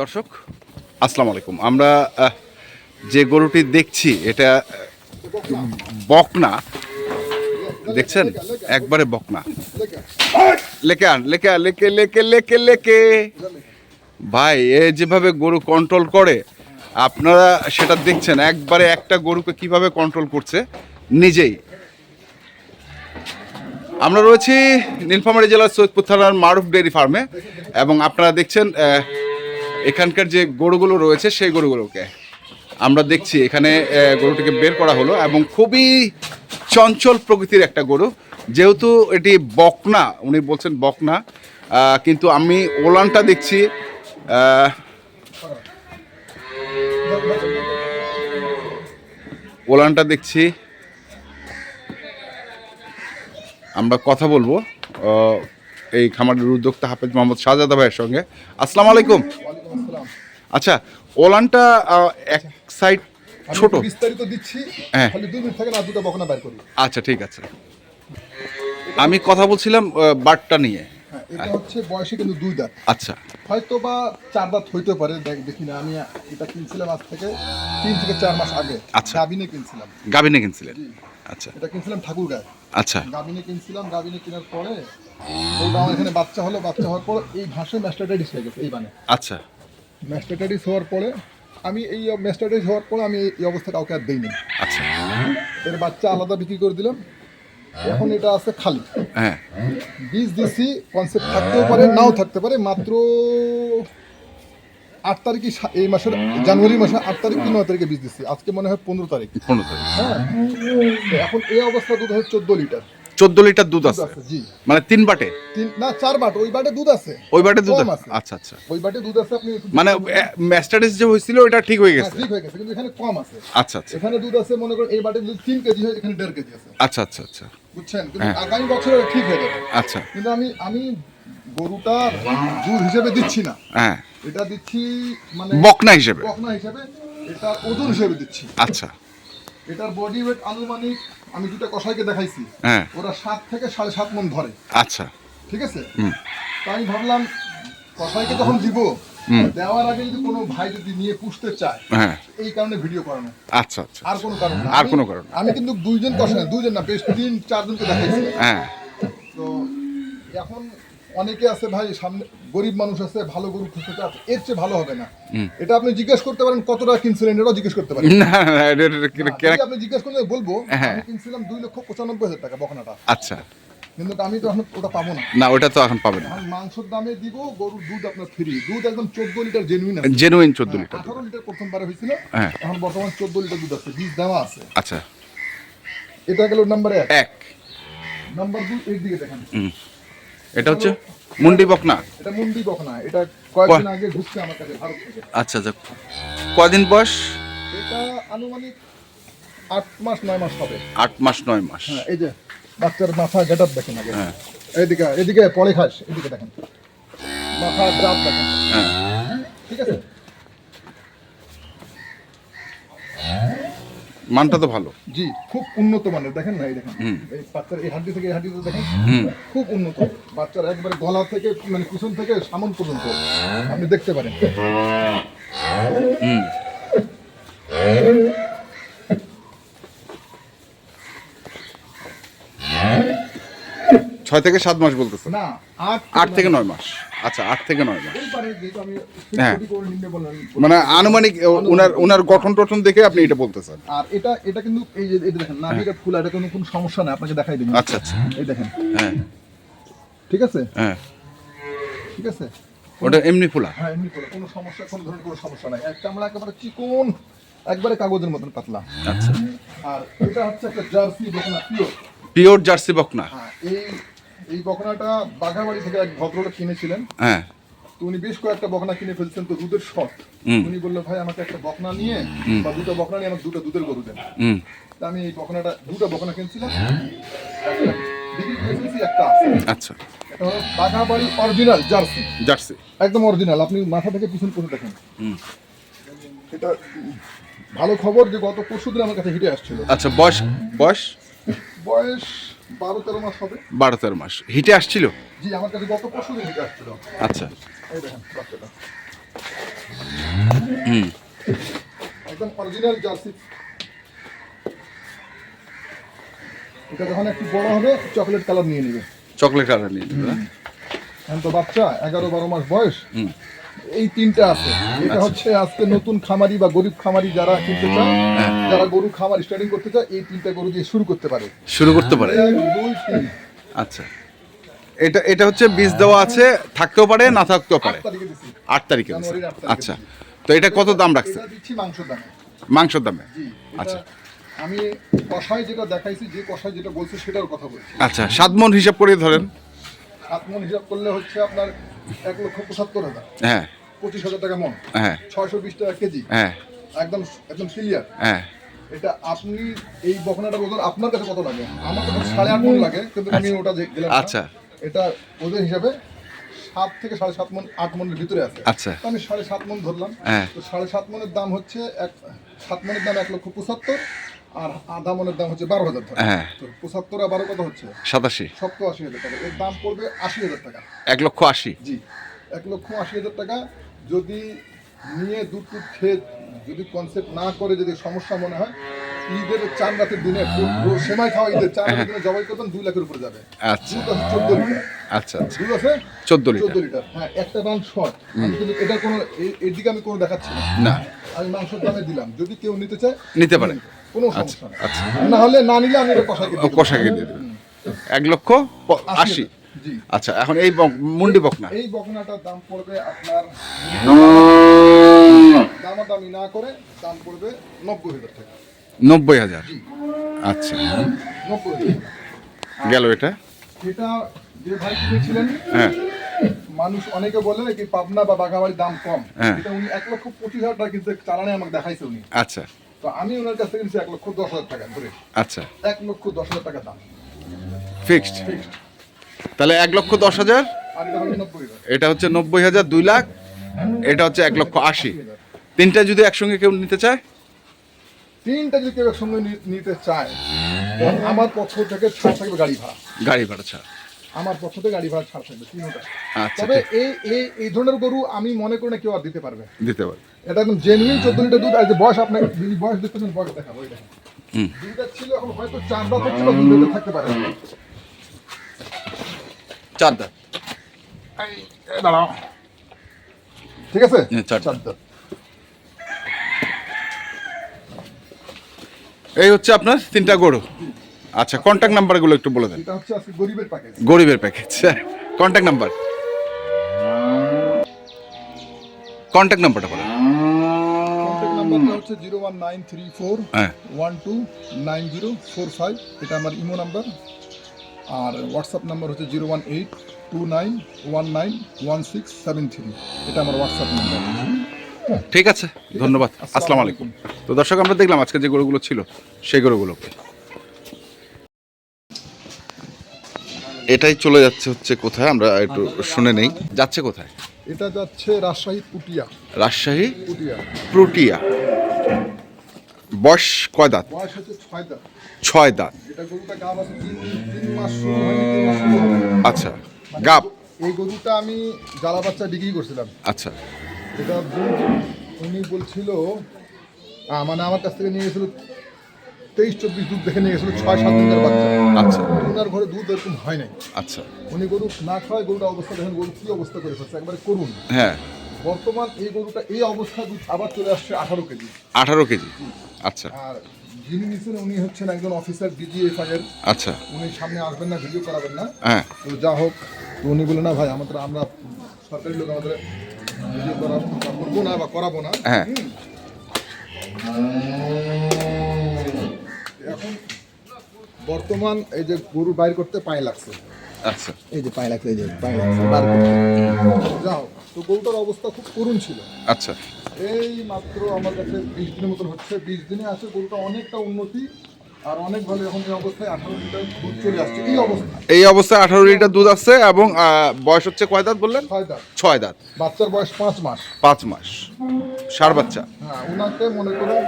দর্শক, আসসালামু আলাইকুম। আমরা যে গরুটি দেখছি, এটা বকনা। দেখছেন? একবারে বকনা। লেকে আন, লেকে লেকে লেকে লেকে লেকে। ভাই, এ যেভাবে গরু কন্ট্রোল করে, আপনারা সেটা দেখছেন, একবারে একটা গরুকে কীভাবে কন্ট্রোল করছে, নিজেই। আমরা রয়েছি নীলফামারী জেলার সৈয়দপুর থানার মারুফ ডেয়ারি ফার্মে, এবং আপনারা দেখছেন এখানকার যে গরুগুলো রয়েছে, সেই গরুগুলোকে আমরা দেখছি। এখানে গরুটিকে বের করা হলো এবং খুবই চঞ্চল প্রকৃতির একটা গরু। যেহেতু এটি বকনা, উনি বলছেন বকনা কিন্তু আমি ওলানটা দেখছি ওলানটা দেখছি। আমরা কথা বলব এই খামারের উদ্যোক্তা হাফেজ মোহাম্মদ শাহজাদা ভাইয়ের সঙ্গে। আসসালামু আলাইকুম। আচ্ছা ওলানটা এক সাইড ছোট। বিস্তারিত দিচ্ছি। হ্যাঁ। খালি দুই মিনিট থাকে না দুটো বকনা বের করি। আচ্ছা ঠিক আছে। আমি কথা বলছিলাম বাটটা নিয়ে। হ্যাঁ এটা হচ্ছে বয়সে কিন্তু দুই দাঁত। আচ্ছা। হয়তো বা চার দাঁত হইতে পারে দেখ দেখি না আমি এটা কিনছিলাম আজ থেকে তিন থেকে চার মাস আগে। আচ্ছা। গাবিনে কিনছিলাম। গাবিনে কিনছিলেন? আচ্ছা। এটা কিনছিলাম ঠাকুর গায়ে আচ্ছা। গাবিনে কিনছিলাম গাবিনে কেনার পরে আমার এখানে বাচ্চা হলো বাচ্চা হওয়ার পর এই ঘাসে ম্যাস্টাটাইটিস হয়ে গেছে এই বানে। আচ্ছা। ম্যাস্টাটাইটিস হওয়ার পরে আমি এই ম্যাস্টাটাইটিস হওয়ার পরে আমি এই অবস্থা কাউকে আর দিইনি। আচ্ছা। এর বাচ্চা আলাদা বিক্রি করে দিলাম। এখন এটা আছে খালি। হ্যাঁ। বীজ দিছি কনসেপ্ট থাকতেও পারে নাও থাকতে পারে মাত্র আট তারিখে এই মাসের জানুয়ারি মাসের আট তারিখ কি নয় তারিখে বীজ দিচ্ছি আজকে মনে হয় পনেরো তারিখ। পনেরো তারিখ। হ্যাঁ। এখন এই অবস্থা দুধ হয় চোদ্দ লিটার। চোদ্দ লিটার দুধ আছে? মানে তিন বাটে? না চার বাট ওই বাটে দুধ আছে। ওই বাটে দুধ আছে। আচ্ছা আচ্ছা। ওই বাটে দুধ আছে আপনি মানে ম্যাস্টারিস যে হয়েছিল ওটা ঠিক হয়ে হ্যাঁ, গেছে ঠিক হয়ে গেছে কিন্তু এখানে কম আছে। আচ্ছা আচ্ছা। এখানে দুধ আছে মনে করেন এই বাটে দুধ তিন কেজি হয় এখানে দেড় কেজি আছে। আচ্ছা আচ্ছা আচ্ছা। বুঝছেন? কিন্তু হ্যাঁ। আগামী বছরে ঠিক হয়ে যাবে। আচ্ছা। কিন্তু আমি আমি গরুটা দুধ হিসেবে দিচ্ছি না। হ্যাঁ। এটা দিচ্ছি মানে বকনা হিসেবে? বকনা হিসেবে এটা ওজন হিসেবে দিচ্ছি। আচ্ছা। এটার বডি ওয়েট আনুমানিক আমি দুটো কষাইকে দেখাইছি। হ্যাঁ। ওরা সাত থেকে সাড়ে সাত মন ধরে। আচ্ছা। ঠিক আছে? তো আমি ভাবলাম কষাইকে যখন দিব দেওয়ার আগে যদি কোনো ভাই যদি নিয়ে পুষতে চায় হ্যাঁ। এই কারণে ভিডিও করানো। আচ্ছা আচ্ছা আর কোনো কারণ আর কোনো কারণ আমি কিন্তু দুইজন কষাই দুইজন না বেশ তিন চারজনকে দেখাইছি। হ্যাঁ। তো এখন অনেকে আছে ভাই সামনে গরিব মানুষ আছে ভালো গরু খুঁজতে চায় এর চেয়ে ভালো হবে না। এটা আপনি জিজ্ঞেস করতে পারেন কত টাকা কিনছিলেন এটাও জিজ্ঞেস করতে পারেন। আপনি জিজ্ঞেস করলে বলব হ্যাঁ। আমি কিনছিলাম দুই লক্ষ পঁচানব্বই হাজার টাকা বকনাটা। আচ্ছা। কিন্তু আমি তো এখন ওটা পাবো না। না ওটা তো এখন পাবে না। এখন মাংসের দামে দিব গরুর দুধ আপনার ফ্রি দুধ একদম চোদ্দ লিটার জেনুইন আছে। জেনুইন চোদ্দ লিটার আঠারো লিটার প্রথমবারে হয়েছিল। হ্যাঁ। এখন বর্তমান চোদ্দ লিটার দুধ আছে বীজ দেওয়া আছে। আচ্ছা। এটা গেল নাম্বার এক। এক। নাম্বার দুই এর দিকে দেখেন। এটা হচ্ছে মুন্ডি বকনা। এটা মুন্ডি বকনা এটা কয়েকদিন আগে ঢুকছে আমার কাছে ভারত থেকে। আচ্ছা আচ্ছা কয়দিন বয়স? এটা আনুমানিক আট মাস নয় মাস হবে। আট মাস নয় মাস। হ্যাঁ এই যে বাচ্চার মাথা গেট আপ দেখেন আগে। হ্যাঁ। এদিকে এদিকে পরে খাস এদিকে দেখেন। মাথা জাত দেখেন। হ্যাঁ। ঠিক আছে? মানটা তো ভালো। জি খুব উন্নত মানের। দেখেন না এই দেখেন। হুম। এই বাচ্চার এই হাড্ডি থেকে এই হাড্ডি দেখেন। হুম। খুব উন্নত। বাচ্চার একবারে গলা থেকে মানে পিছন থেকে সামন পর্যন্ত। আপনি দেখতে পারেন। হুম। ছয় থেকে সাত মাস বলতেছে না আট থেকে নয় মাস। আচ্ছা আট থেকে নয় মাস। হ্যাঁ। মানে আনুমানিক ওনার ওনার গঠন টঠন দেখে আপনি এটা বলতেছেন। আর এটা এটা কিন্তু এই যে এটা দেখেন না এটা ফুল এটা কোনো কোনো সমস্যা নাই আপনাকে দেখাই দিন আচ্ছা আচ্ছা। এই দেখেন। হ্যাঁ। ঠিক আছে? হ্যাঁ। ঠিক আছে? ওটা এমনি ফোলা? হ্যাঁ এমনি করে কোনো সমস্যা কোনো ধরনের কোনো সমস্যা নাই। একটা আমরা একেবারে চিকন একবারে কাগজের মতন পাতলা। আচ্ছা। আর এটা হচ্ছে একটা জার্সি বকনা পিওর। পিওর জার্সি বকনা। হ্যাঁ এই এই বকনাটা বাঘাবাড়ি থেকে এক ভদ্রলোক কিনেছিলেন। হ্যাঁ। তো উনি বেশ কয়েকটা বকনা কিনে ফেলছেন তো দুধের হুম। উনি বলল ভাই আমাকে একটা বকনা নিয়ে বা দুটো বকনা নিয়ে আমাকে দুটো দুধের গরু দেন। তা আমি এই বকনাটা দুটো বকনা কিনছিলাম। একটা বিক্রি করে ফেলছি, একটা আছে। আচ্ছা। বাঘাবাড়ি অরিজিনাল জার্সি। জার্সি। একদম অরিজিনাল। আপনি মাথা থেকে পিছন পর্যন্ত দেখেন। হুম। এটা ভালো খবর যে গত পরশু দিন আমার কাছে হিটে আসছিল। আচ্ছা বয়স বয়স? বয়স বারো তেরো মাস হবে। বারো তেরো মাস। হিটে আসছিল? জি আমার কাছে গত পরশু দিন হিটে আসছিল। আচ্ছা। এই দেখেন বাচ্চাটা। হুম। একদম অরিজিনাল জার্সি। এটা যখন একটু বড় হবে চকলেট কালার নিয়ে নেবে। চকলেট কালার নিয়ে নেবে? এখন তো বাচ্চা এগারো বারো মাস বয়স। হুম। এই তিনটা আছে। এটা হচ্ছে আজকে নতুন খামারি বা গরিব খামারি যারা কিনতে চায় যারা গরু খামার স্টার্টিং করতে চায় এই তিনটা গরু দিয়ে শুরু করতে পারে। শুরু করতে পারে? আচ্ছা। এটা এটা হচ্ছে বীজ দেওয়া আছে থাকতেও পারে না থাকতেও পারে? আট তারিখে আচ্ছা। তো এটা কত দাম রাখছে মাংসের দামে। আচ্ছা। আচ্ছা। আমি কষাই যেটা দেখাইছি যে কষাই যেটা বলছে সেটার কথা বলছি। আচ্ছা সাত মন হিসাব করে ধরেন। সাত মন হিসাব করলে হচ্ছে আপনার এক লক্ষ পঁচাত্তর হাজার। হ্যাঁ। পঁচিশ হাজার টাকা মন। হ্যাঁ। ছয়শো বিশ টাকা কেজি। হ্যাঁ। একদম একদম ক্লিয়ার হ্যাঁ। এটা আপনি এই বকনাটার ওজন আপনার কাছে কত লাগে? আমার কাছে সাড়ে আট মন লাগে কিন্তু আমি ওটা গেলাম আচ্ছা। এটা ওজন হিসাবে সাত থেকে সাড়ে সাত মন আট মনের ভিতরে আছে। আচ্ছা। আমি সাড়ে সাত মন ধরলাম। হ্যাঁ। তো সাড়ে সাত মনের দাম হচ্ছে এক সাত মনের দাম এক লক্ষ পঁচাত্তর। আর আধা মনের দাম হচ্ছে বারো হাজার টাকা। হ্যাঁ। পঁচাত্তর আর বারো কত হচ্ছে? সাতাশি। সপ্তাহ আশি হাজার টাকা। এর দাম পড়বে আশি হাজার টাকা। এক লক্ষ আশি। জি। এক লক্ষ আশি হাজার টাকা। যদি নিয়ে দুধ টুধ খেয়ে যদি কনসেপ্ট না করে যদি সমস্যা মনে হয় ঈদের চার রাতের দিনে সেমাই খাওয়া ঈদের চার রাতের দিনে জবাই করবেন দুই লাখের উপরে যাবে। আচ্ছা। চোদ্দ লিটার। আচ্ছা আচ্ছা। দুধ আছে চোদ্দ লিটার। চোদ্দ লিটার। হ্যাঁ একটা রান শর্ট আমি কিন্তু এটা কোনো এর দিকে আমি কোনো দেখাচ্ছি না। না। আমি মাংসের দামে দিলাম। যদি কেউ নিতে চায় নিতে পারে। কোনো আচ্ছা, সমস্যা নেই। আচ্ছা। না হলে না নিলে আমি এটা কষাকে কষাকে দিয়ে দেবেন এক লক্ষ আশি আচ্ছা এখন এই মুন্ডি বকনা। এই বকনাটার দাম পড়বে আপনার দামাদামি না করে দাম পড়বে নব্বই হাজার টাকা। নব্বই হাজার। আচ্ছা। গেল এটা? এটা যে ভাই কিনেছিলেন হ্যাঁ। মানুষ অনেকে বলে কি পাবনা বা বাঘাবাড়ির দাম কম। হ্যাঁ। এটা উনি এক লক্ষ পঁচিশ হাজার টাকা কিন্তু চালানে আমাকে দেখাইছে উনি। আচ্ছা। তো আমি ওনার কাছ থেকে কিনছি এক লক্ষ দশ হাজার টাকা ধরে আচ্ছা। এক লক্ষ দশ হাজার টাকা দাম। ফিক্সড। তাহলে এক লক্ষ দশ হাজার? আর এটা হচ্ছে নব্বই হাজার দুই লাখ এটা হচ্ছে এক লক্ষ আশি। তিনটা যদি একসঙ্গে কেউ নিতে চায়? তিনটা যদি কেউ একসঙ্গে নিতে চায় আমার পক্ষ থেকে ছাড় থাকবে গাড়ি ভাড়া। গাড়ি ভাড়া ছাড়া। আমার পক্ষ থেকে গাড়ি ভাড়া ছাড় থাকবে তিনটা আচ্ছা তবে এই এই এই ধরনের গরু আমি মনে করি না কেউ আর দিতে পারবে। দিতে পারে এটা একদম জেনুইন চোদ্দ লিটার দুধ আর যে বয়স আপনাকে যদি বয়স দেখতেছেন বয়স দেখাবো দেখেন। ছিল এখন হয়তো চার দাঁত দুই থাকতে পারে। চার দাঁত। দাঁড়াও। ঠিক আছে? চার দাঁত। দাঁত। এই হচ্ছে আপনার তিনটা গরু। আচ্ছা কন্ট্যাক্ট নাম্বারগুলো একটু বলে দেন। এটা হচ্ছে আজকে গরিবের প্যাকেজ গরিবের প্যাকেজ কন্ট্যাক্ট নাম্বার কন্ট্যাক্ট নাম্বারটা বলেন। কন্ট্যাক্ট নাম্বারটা হচ্ছে zero one nine three four হ্যাঁ। One two nine zero four five এটা আমার ইমো নাম্বার। আর হোয়াটসঅ্যাপ নাম্বার হচ্ছে zero one eight two nine one nine one six seven three এটা আমার হোয়াটসঅ্যাপ নাম্বার। ঠিক আছে ধন্যবাদ। আসসালামু আলাইকুম। তো দর্শক আমরা দেখলাম আজকে যে গরুগুলো ছিল সেই গরুগুলোকে। এটাই চলে যাচ্ছে হচ্ছে কোথায়? আমরা একটু শুনে নেই। যাচ্ছে কোথায়? এটা যাচ্ছে রাজশাহী পুটিয়া। রাজশাহী পুটিয়া। প্রুটিয়া বয়স কয় দাঁত? বয়স হচ্ছে ছয় দাঁত। ছয় দাঁত। এটা গরুটা গাব আছে তিন মাস। আচ্ছা গাপ এই গরুটা আমি জ্বালা বাচ্চা বিক্রি করছিলাম। আচ্ছা। এটা উনি বলছিল মানে আমার কাছ থেকে নিয়ে গেছিল তেইশ চব্বিশ দুধ দেখে নিয়ে গেছিল ছয় সাত দিনের বাচ্চা। আচ্ছা। ওনার ঘরে দুধ এরকম হয় নাই। আচ্ছা। উনি গরু না খাওয়ায় গরুটা অবস্থা দেখেন গরু কি অবস্থা করে ফেলছে একবারে করুন। হ্যাঁ। বর্তমান এই গরুটা এই অবস্থা দুধ আবার চলে আসছে আঠারো কেজি। আঠারো কেজি। আচ্ছা। আর যিনি নিচ্ছেন উনি হচ্ছেন একজন অফিসার ডিজিএফআই এর আচ্ছা। উনি সামনে আসবেন না ভিডিও করাবেন না। হ্যাঁ। তো যা হোক তো উনি বলে না ভাই আমাদের আমরা সরকারি লোক আমাদের ভিডিও করা করব না বা করাবো না। হ্যাঁ। হুম। এখন বর্তমান এই যে গরু বাইর করতে পায়ে লাগছে। আচ্ছা। এই যে পায়ে লাগছে এই যে পায়ে লাগছে বার যাও তো গরুটার অবস্থা খুব করুণ ছিল। আচ্ছা। এই মাত্র আমার কাছে বিশ দিনের মতন হচ্ছে। বিশ দিনে আছে গরুটা অনেকটা উন্নতি আর অনেক ভালো। এখন এই অবস্থায় আঠারো লিটার দুধ চলে আসছে। এই অবস্থা। এই অবস্থায় আঠারো লিটার দুধ আছে এবং বয়স হচ্ছে কয় দাঁত বললেন? ছয় দাঁত। ছয় দাঁত। বাচ্চার বয়স পাঁচ মাস। পাঁচ মাস। ষাট বাচ্চা। হ্যাঁ ওনাকে মনে করুন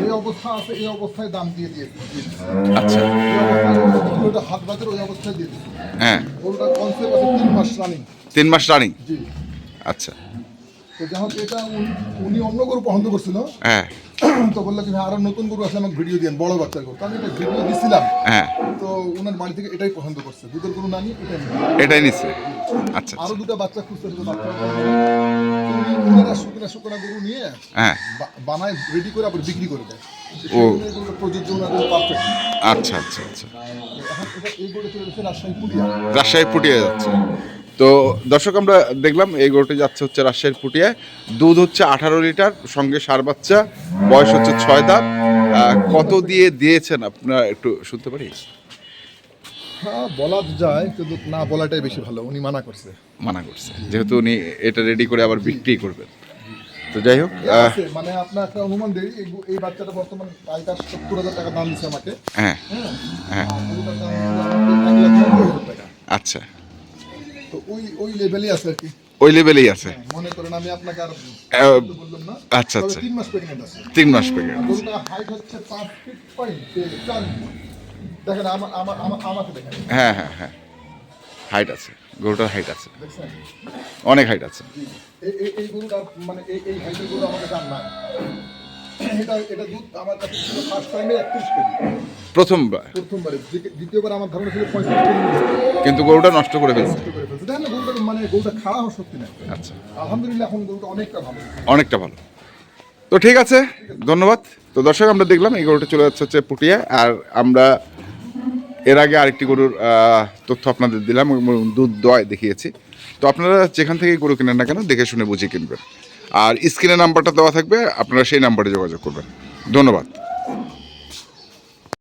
যে অবস্থা আছে এই অবস্থায় দাম দিয়ে দিয়েছে। আচ্ছা। অবস্থায় হাত বাজার ওই অবস্থায় দিয়ে দিয়েছে। হ্যাঁ। ওটা কনসেপ্ট আছে তিন মাস রানিং তিন মাস রানিং জি। আচ্ছা। তো যাহোক যাই হোক এটা উনি- উনি অন্য করে পছন্দ করছিল। হ্যাঁ। তো বলল কি ভাই আরও নতুন গরু আসলে আমাকে ভিডিও দিন বড় বাচ্চার গরু। তো আমি একটা ভিডিও দিছিলাম। হ্যাঁ। তো ওনার বাড়ি থেকে এটাই পছন্দ করছে। দুধের গরু না নিয়ে এটাই। এটাই নিচ্ছে। আচ্ছা আরও আচ্ছা। দুটো বাচ্চা খুঁজতেছিল বাচ্চা উনি ওনারা শুকনা শুকনা গরু নিয়ে হ্যাঁ। বা- বানায় রেডি করে আবার বিক্রি করে দেয়। ও। গরুটা প্রযোজ্য ওনাদের পারফেক্ট আচ্ছা আচ্ছা আচ্ছা। এখন এটা এই গরু চলে গেছে রাজশাহী পুরিয়া রাজশাহী পুটিয়া যাচ্ছে। তো দর্শক আমরা দেখলাম এই গরুটি যাচ্ছে হচ্ছে রাজশাহীর পুটিয়ায়। দুধ হচ্ছে আঠারো লিটার সঙ্গে সার বাচ্চা বয়স হচ্ছে ছয় দাঁত। কত দিয়ে দিয়েছেন আপনারা একটু শুনতে পারি? হ্যাঁ বলা যায় কিন্তু না বলাটাই বেশি ভালো। উনি মানা করছে। মানা করছে। যেহেতু উনি এটা রেডি করে আবার বিক্রি করবেন। তো যাই হোক মানে আপনার একটা অনুমান দেই এই বাচ্চাটা বর্তমান পাইকার সত্তর হাজার টাকা দাম দিচ্ছে আমাকে। হ্যাঁ হ্যাঁ? হ্যাঁ। টাকা। আচ্ছা। তো ওই ওই লেভেলই আছে আর কি। ওই লেভেলেই আছে। মনে করেন আমি আপনাকে আর বললাম না। আচ্ছা, আচ্ছা। তিন মাস প্রেগনেন্ট আছে। তিন মাস গরুটা হাইট হচ্ছে পাঁচ ফিট পয়েন্ট চার দেখেন আমার আমার আমাকে দেখেন। হ্যাঁ হ্যাঁ হ্যাঁ। হাইট আছে। গরুটার হাইট আছে। অনেক হাইট আছে। এই গরুটা মানে এই এই হাইটের গরু আমাকে দাম নাই। এটা এটা দুধ আমার কাছে ছিল ফার্স্ট টাইমে একত্রিশ কেজি। প্রথমবার। প্রথমবারে। দ্বিতীয়- দ্বিতীয়বার আমার ধারণা ছিল পঁয়ত্রিশ কেজি। কিন্তু গরুটা নষ্ট করে ফেলছে। নষ্ট করে ফেলছে দেখেন মানে গরুটা খাওয়া হওয়ার শক্তি নাই। আচ্ছা। আলহামদুলিল্লাহ এখন গরুটা অনেকটা ভালো। অনেকটা ভালো। তো ঠিক আছে ধন্যবাদ। তো দর্শক আমরা দেখলাম এই গরুটা চলে যাচ্ছে হচ্ছে পুটিয়া আর আমরা এর আগে আরেকটি গরুর তথ্য আপনাদের দিলাম দুধ দয় দেখিয়েছি। তো আপনারা যেখান থেকে গরু কেনেন না কেন দেখে শুনে বুঝে কিনবেন। আর স্ক্রিনে নাম্বারটা দেওয়া থাকবে আপনারা সেই নাম্বারে যোগাযোগ করবেন। ধন্যবাদ।